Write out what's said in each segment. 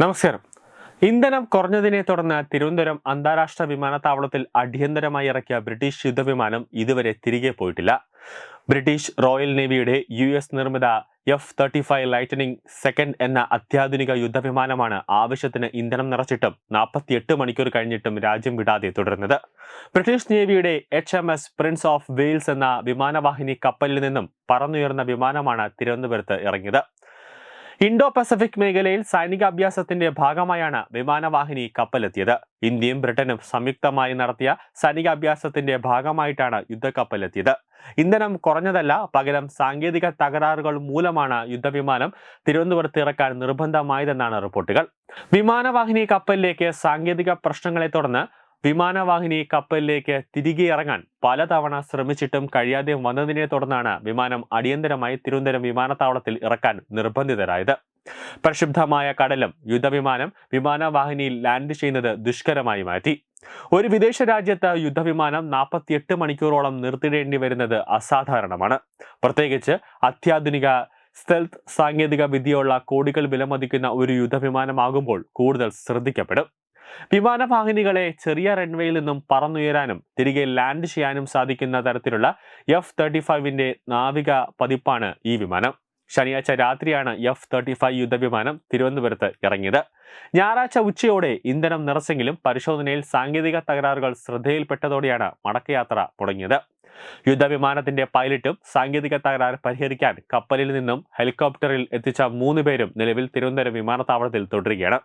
നമസ്കാരം. ഇന്ധനം കുറഞ്ഞതിനെ തുടർന്ന് തിരുവനന്തപുരം അന്താരാഷ്ട്ര വിമാനത്താവളത്തിൽ അടിയന്തരമായി ഇറക്കിയ ബ്രിട്ടീഷ് യുദ്ധവിമാനം ഇതുവരെ തിരികെ പോയിട്ടില്ല. ബ്രിട്ടീഷ് റോയൽ നേവിയുടെ യു എസ് നിർമ്മിത F thirty five lightning second എന്ന അത്യാധുനിക യുദ്ധവിമാനമാണ് ആവശ്യത്തിന് ഇന്ധനം നിറച്ചിട്ടും നാൽപ്പത്തിയെട്ട് മണിക്കൂർ കഴിഞ്ഞിട്ടും രാജ്യം വിടാതെ തുടരുന്നത്. British നേവിയുടെ H M S prince of Wales എന്ന വിമാനവാഹിനി കപ്പലിൽ നിന്നും പറന്നുയർന്ന വിമാനമാണ് തിരുവനന്തപുരത്ത് ഇറങ്ങിയത്. ഇൻഡോ പസഫിക് മേഖലയിൽ സൈനിക അഭ്യാസത്തിന്റെ ഭാഗമായാണ് വിമാനവാഹിനി കപ്പലെത്തിയത്. ഇന്ത്യയും ബ്രിട്ടനും സംയുക്തമായി നടത്തിയ സൈനിക അഭ്യാസത്തിന്റെ ഭാഗമായിട്ടാണ് യുദ്ധക്കപ്പലെത്തിയത്. ഇന്ധനം കുറഞ്ഞതല്ല പകരം സാങ്കേതിക തകരാറുകൾ മൂലമാണ് യുദ്ധവിമാനം തിരുവനന്തപുരത്ത് ഇറക്കാൻ നിർബന്ധമായതെന്നാണ് റിപ്പോർട്ടുകൾ. വിമാനവാഹിനി കപ്പലിലേക്ക് സാങ്കേതിക പ്രശ്നങ്ങളെ തുടർന്ന് വിമാനവാഹിനി കപ്പലിലേക്ക് തിരികെ ഇറങ്ങാൻ പലതവണ ശ്രമിച്ചിട്ടും കഴിയാതെ വന്നതിനെ തുടർന്നാണ് വിമാനം അടിയന്തരമായി തിരുവനന്തപുരം വിമാനത്താവളത്തിൽ ഇറക്കാൻ നിർബന്ധിതരായത്. പ്രക്ഷുബ്ധമായ കടലും യുദ്ധവിമാനം വിമാനവാഹിനിയിൽ ലാൻഡ് ചെയ്യുന്നത് ദുഷ്കരമായി മാറ്റി. ഒരു വിദേശ രാജ്യത്ത് യുദ്ധവിമാനം നാൽപ്പത്തിയെട്ട് മണിക്കൂറോളം നിർത്തിടേണ്ടി വരുന്നത് അസാധാരണമാണ്. പ്രത്യേകിച്ച് അത്യാധുനിക സ്റ്റെൽത്ത് സാങ്കേതിക വിദ്യയുള്ള കോടികൾ വിലമതിക്കുന്ന ഒരു യുദ്ധവിമാനമാകുമ്പോൾ കൂടുതൽ ശ്രദ്ധിക്കപ്പെടും. വിമാനവാഹിനികളെ ചെറിയ റൺവേയിൽ നിന്നും പറന്നുയരാനും തിരികെ ലാൻഡ് ചെയ്യാനും സാധിക്കുന്ന തരത്തിലുള്ള എഫ് തേർട്ടി ഫൈവിന്റെ നാവിക പതിപ്പാണ് ഈ വിമാനം. ശനിയാഴ്ച രാത്രിയാണ് എഫ് തേർട്ടി ഫൈവ് യുദ്ധവിമാനം തിരുവനന്തപുരത്ത് ഇറങ്ങിയത്. ഞായറാഴ്ച ഉച്ചയോടെ ഇന്ധനം നിറച്ചെങ്കിലും പരിശോധനയിൽ സാങ്കേതിക തകരാറുകൾ ശ്രദ്ധയിൽപ്പെട്ടതോടെയാണ് മടക്കയാത്ര തുടങ്ങിയത്. യുദ്ധവിമാനത്തിന്റെ പൈലറ്റും സാങ്കേതിക തകരാറ് പരിഹരിക്കാൻ കപ്പലിൽ നിന്നും ഹെലികോപ്റ്ററിൽ എത്തിച്ച മൂന്ന് പേരും നിലവിൽ തിരുവനന്തപുരം വിമാനത്താവളത്തിൽ തുടരുകയാണ്.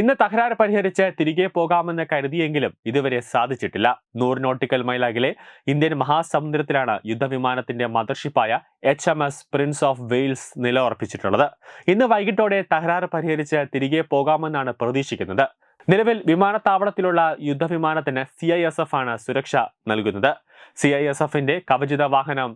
ഇന്ന് തകരാറ് പരിഹരിച്ച് തിരികെ പോകാമെന്ന് കരുതിയെങ്കിലും ഇതുവരെ സാധിച്ചിട്ടില്ല. നൂറ് നോട്ടിക്കൽ മൈൽ അകലെ ഇന്ത്യൻ മഹാസമുദ്രത്തിലാണ് യുദ്ധവിമാനത്തിന്റെ മദർഷിപ്പായ H M S prince of Wales നിലയുറപ്പിച്ചിട്ടുള്ളത്. ഇന്ന് വൈകിട്ടോടെ തകരാറ് പരിഹരിച്ച് തിരികെ പോകാമെന്നാണ് പ്രതീക്ഷിക്കുന്നത്. നിലവിൽ വിമാനത്താവളത്തിലുള്ള യുദ്ധവിമാനത്തിന് സി ഐ എസ് എഫ് ആണ് സുരക്ഷ നൽകുന്നത്. സി ഐ എസ് എഫിന്റെ കവചിത വാഹനം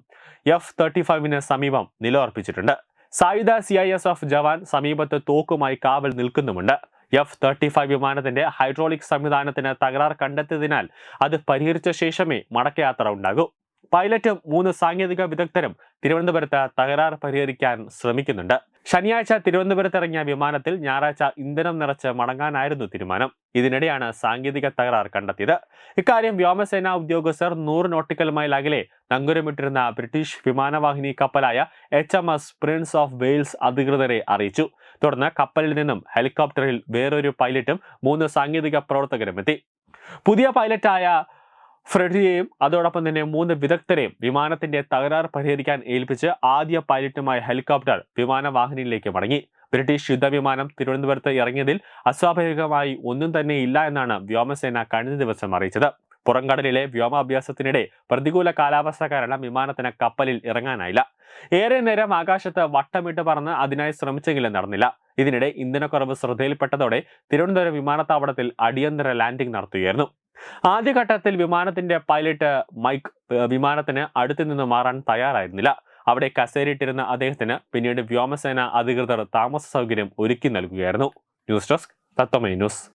എഫ് തേർട്ടി ഫൈവിന് സമീപം നിലയുറപ്പിച്ചിട്ടുണ്ട്. സായുധ സി ഐ എസ് എഫ് ജവാൻ സമീപത്ത് തോക്കുമായി കാവൽ നിൽക്കുന്നുമുണ്ട്. എഫ് തേർട്ടി ഫൈവ് വിമാനത്തിന്റെ ഹൈഡ്രോളിക് സംവിധാനത്തിന് തകരാർ കണ്ടെത്തിയതിനാൽ അത് പരിഹരിച്ച ശേഷമേ മടക്കയാത്ര ഉണ്ടാകൂ. പൈലറ്റും മൂന്ന് സാങ്കേതിക വിദഗ്ധരും തിരുവനന്തപുരത്ത് തകരാർ പരിഹരിക്കാൻ ശ്രമിക്കുന്നുണ്ട്. ശനിയാഴ്ച തിരുവനന്തപുരത്ത് ഇറങ്ങിയ വിമാനത്തിൽ ഞായറാഴ്ച ഇന്ധനം നിറച്ച് മടങ്ങാനായിരുന്നു തീരുമാനം. ഇതിനിടെയാണ് സാങ്കേതിക തകരാർ കണ്ടെത്തിയത്. ഇക്കാര്യം വ്യോമസേനാ ഉദ്യോഗസ്ഥർ നൂറ് നോട്ടിക്കൽ മൈൽ അകലെ നങ്കുരമിട്ടിരുന്ന ബ്രിട്ടീഷ് വിമാനവാഹിനി കപ്പലായ H M S prince of Wales അധികൃതരെ അറിയിച്ചു. തുടർന്ന് കപ്പലിൽ നിന്നും ഹെലികോപ്റ്ററിൽ വേറൊരു പൈലറ്റും മൂന്ന് സാങ്കേതിക പ്രവർത്തകരും എത്തി. പുതിയ പൈലറ്റായ ഫ്രെഡിയെയും അതോടൊപ്പം തന്നെ മൂന്ന് വിദഗ്ധരെയും വിമാനത്തിന്റെ തകരാർ പരിഹരിക്കാൻ ഏൽപ്പിച്ച് ആദ്യ പൈലറ്റുമായ ഹെലികോപ്റ്റർ വിമാനവാഹിനിയിലേക്ക് മടങ്ങി. ബ്രിട്ടീഷ് യുദ്ധവിമാനം തിരുവനന്തപുരത്ത് ഇറങ്ങിയതിൽ അസ്വാഭാവികമായി ഒന്നും തന്നെ ഇല്ല എന്നാണ് വ്യോമസേന കഴിഞ്ഞ ദിവസം അറിയിച്ചത്. പുറംകടലിലെ വ്യോമാഭ്യാസത്തിനിടെ പ്രതികൂല കാലാവസ്ഥ കാരണം വിമാനത്തിന് കപ്പലിൽ ഇറങ്ങാനായില്ല. ഏറെ നേരം ആകാശത്ത് വട്ടമിട്ട് പറന്ന് അതിനായി ശ്രമിച്ചെങ്കിലും നടന്നില്ല. ഇതിനിടെ ഇന്ധനക്കുറവ് ശ്രദ്ധയിൽപ്പെട്ടതോടെ തിരുവനന്തപുരം വിമാനത്താവളത്തിൽ അടിയന്തര ലാൻഡിംഗ് നടത്തുകയായിരുന്നു. ആദ്യഘട്ടത്തിൽ വിമാനത്തിന്റെ പൈലറ്റ് മൈക്ക് വിമാനത്തിന് അടുത്തു നിന്ന് മാറാൻ തയ്യാറായിരുന്നില്ല. അവിടെ കസേരയിട്ടിരുന്ന അദ്ദേഹത്തിന് പിന്നീട് വ്യോമസേന അധികൃതർ താമസ സൗകര്യം ഒരുക്കി നൽകുകയായിരുന്നു. News desk Tatwamayi news.